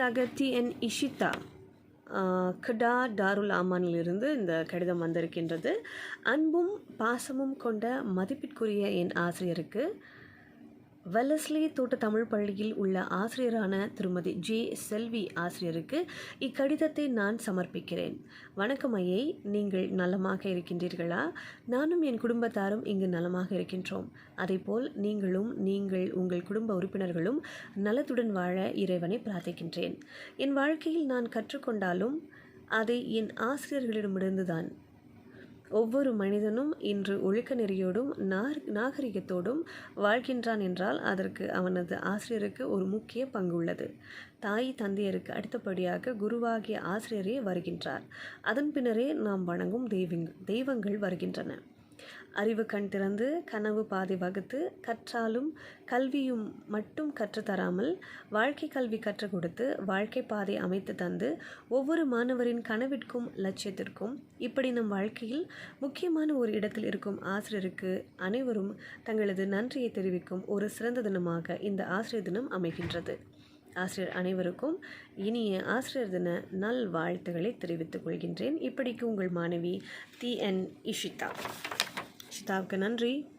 தகதி என் இஷிதா. கடா டாருல் ஆமானிலிருந்து இந்த கடிதம் வந்திருக்கின்றது. அன்பும் பாசமும் கொண்ட மதிப்பிற்குரிய என் ஆசிரியருக்கு வெல்லஸ்லி தோட்ட தமிழ் பள்ளியில் உள்ள ஆசிரியரான திருமதி ஜே. செல்வி ஆசிரியருக்கு இக்கடிதத்தை நான் சமர்ப்பிக்கிறேன். வணக்கம் ஐயை நீங்கள் நலமாக இருக்கின்றீர்களா? நானும் என் குடும்பத்தாரும் இங்கு நலமாக இருக்கின்றோம். அதேபோல் நீங்களும் நீங்கள் உங்கள் குடும்ப உறுப்பினர்களும் நலத்துடன் வாழ இறைவனை பிரார்த்திக்கின்றேன். என் வாழ்க்கையில் நான் கற்றுக்கொண்டாலும் அதை என் ஆசிரியர்களிடமிருந்து தான் ஒவ்வொரு மனிதனும் இன்று ஒழுக்க நெறியோடும் நாகரிகத்தோடும் வாழ்கின்றான் என்றால் அதற்கு அவனது ஆசிரியருக்கு ஒரு முக்கிய பங்கு உள்ளது. தாய் தந்தையருக்கு அடுத்தபடியாக குருவாகிய ஆசிரியரே வருகின்றார். அதன் பின்னரே நாம் வணங்கும் தெய்வங் தெய்வங்கள் வருகின்றன. அறிவு கண் திறந்து கனவு பாதை வகுத்து கற்றாலும் கல்வியும் மட்டும் கற்றுத்தராமல் வாழ்க்கை கல்வி கற்றுக் கொடுத்து வாழ்க்கை பாதை அமைத்து தந்து ஒவ்வொரு மாணவரின் கனவிற்கும் லட்சியத்திற்கும் இப்படி நம் வாழ்க்கையில் முக்கியமான ஒரு இடத்தில் இருக்கும் ஆசிரியருக்கு அனைவரும் தங்களது நன்றியை தெரிவிக்கும் ஒரு சிறந்த தினமாக இந்த ஆசிரியர் தினம் அமைகின்றது. ஆசிரியர் அனைவருக்கும் இனிய ஆசிரியர் தின நல்வாழ்த்துக்களை தெரிவித்துக் கொள்கின்றேன். இப்படிக்கு உங்கள் மாணவி டி. என். இஷிதா. இஷிதாவுக்கு நன்றி.